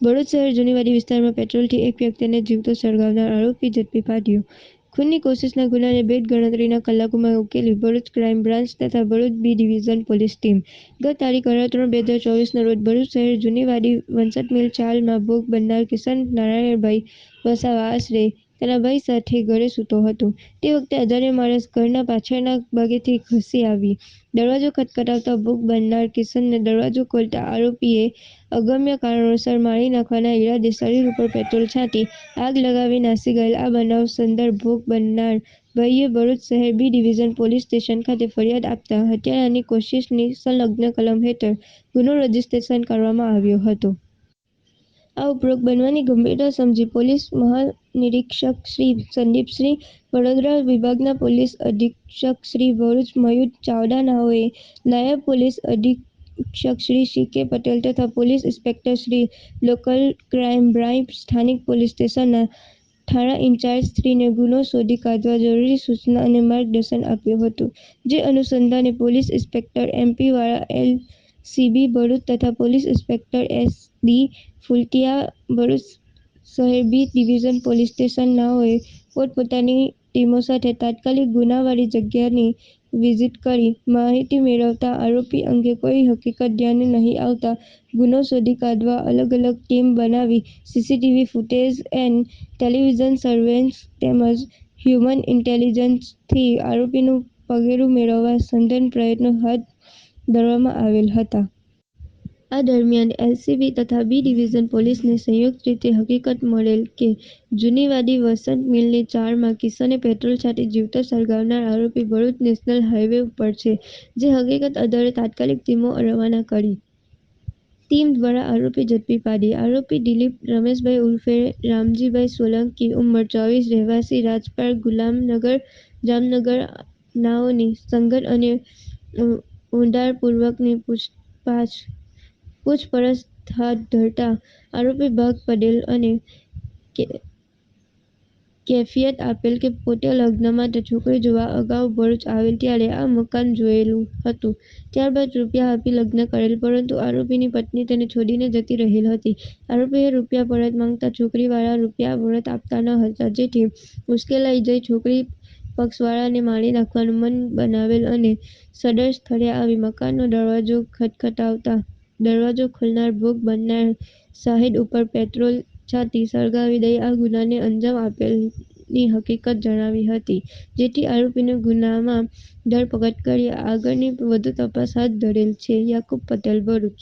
ભરૂચ શહેર જૂનીવાડી વિસ્તારમાં પેટ્રોલથી એક વ્યક્તિને જીવતો સળગાવનાર આરોપી ઝડપી પાડ્યો. ખૂનની કોશિશના ગુનાને ભેદ ગણતરીના કલાકોમાં ઉકેલી ભરૂચ ક્રાઇમ બ્રાન્ચ તથા Bharuch B division police team. ગત તારીખ અઢાર ત્રણ બે હજાર ચોવીસના રોજ ભરૂચ શહેર જૂનીવાડી વંસઠ મિલ ચાલમાં ભોગ બનનાર કિશન નારાયણભાઈ વસાવા આશરે તેના ભાઈ સાથે ઘરે સૂતો હતો. તે વખતે અજાણ્યો માણસ ઘરના પાછળના બાગેથી ઘસી આવી. દરવાજો ખટખટાવતા ભૂખ બનનાર કિશનને દરવાજો ખોલતા આરોપીએ અગમ્ય કારણોસર મારી નાખવાના ઈરાદે શરીર ઉપર પેટ્રોલ છાંટી આગ લગાવી નાસી ગયેલ. આ બનાવ સંદર્ભ ભોગ બનનાર ભાઈએ ભરૂચ શહેર બી ડિવિઝન પોલીસ સ્ટેશન ખાતે ફરિયાદ આપતા હત્યાની કોશિશની સંલગ્ન કલમ હેઠળ ગુનો રજીસ્ટ્રેશન કરવામાં આવ્યો હતો. આ ઉપરોક્ત બનવાની ગંભીરતા સમજી પોલીસ મહાનિરીક્ષક શ્રી સંદીપસિંહ વડોદરા વિભાગના પોલીસ અધિક્ષક શ્રી ભરૂચ મયુર ચાવડા નાઓએ નાયબ પોલીસ અધિક્ષક શ્રી સી કે પટેલ તથા police inspector Shri local crime branch સ્થાનિક પોલીસ સ્ટેશનના થાણા ઇન્ચાર્જ શ્રીને ગુનો શોધી કાઢવા જરૂરી સૂચના અને માર્ગદર્શન આપ્યું હતું, જે અનુસંધાને police inspector MP Vala LCB Bharuch તથા police inspector S D Phultiya Bharuch શહેર ડિવિઝન પોલીસ સ્ટેશન નાઓએ પોતપોતાની ટીમો સાથે તાત્કાલિક ગુનાવાળી જગ્યાની વિઝિટ કરી માહિતી મેળવતા આરોપી અંગે કોઈ હકીકત ધ્યાને નહીં આવતા ગુનો શોધી કાઢવા અલગ અલગ ટીમ બનાવી CCTV footage and television surveillance તેમજ હ્યુમન ઇન્ટેલિજન્સથી આરોપીનું પગેરું મેળવવા સઘન પ્રયત્નો હાથ ધરવામાં આવેલ હતા. આ દરમિયાન એલસીબી તથા બી ડિવિઝન પોલીસને સંયુક્ત રીતે હકીકત મળેલ કે જૂનીવાદી વસંત મિલની ચારમાં કિશને પેટ્રોલ છાંટી જીવતો સળગાવનાર આરોપી ભરૂચ નેશનલ હાઇવે ઉપર છે, જે હકીકત આધારે તાત્કાલિક ટીમો રવાના કરી. ટીમ દ્વારા આરોપી ઝડપી પાડી. આરોપી દિલીપ રમેશભાઈ ઉર્ફે રામજીભાઈ સોલંકી ઉંમર ચોવીસ, રહેવાસી રાજપાર ગુલામનગર, જામનગર, નાઓની સંગઠ અને ઊંડાણપૂર્વકની પૂછપરછ હાથ ધરતા આરોપી ભાગ પડેલ અને કેફિયત આપેલ કે પોતે લગ્ન માટે છોકરી જોવા અગાઉ ભરૂચ આવેલ ત્યારે આ મકાન જોયેલું હતું. ત્યારબાદ રૂપિયા આપી લગ્ન કરેલ, પરંતુ આરોપીની પત્ની તેને છોડીને જતી રહેલ હતી. આરોપીએ રૂપિયા પરત માંગતા છોકરીવાળા રૂપિયા પરત આપતા ન હતા, જેથી ઉશ્કેલાઈ જઈ છોકરી પક્ષવાળાને મારી નાખવાનું મન બનાવેલ અને સદર સ્થળે આવી મકાનનો દરવાજો ખટખટાવતા દરવાજો ખોલનાર ભોગ બનનાર શાહિદ ઉપર પેટ્રોલ છાંટી સળગાવી દઈ આ ગુનાને અંજામ આપેલની હકીકત જણાવી હતી, જેથી આરોપીને ગુનામાં ધરપકડ કરી આગળની વધુ તપાસ હાથ ધરેલ છે. યાકુબ પટેલ ભરૂચ.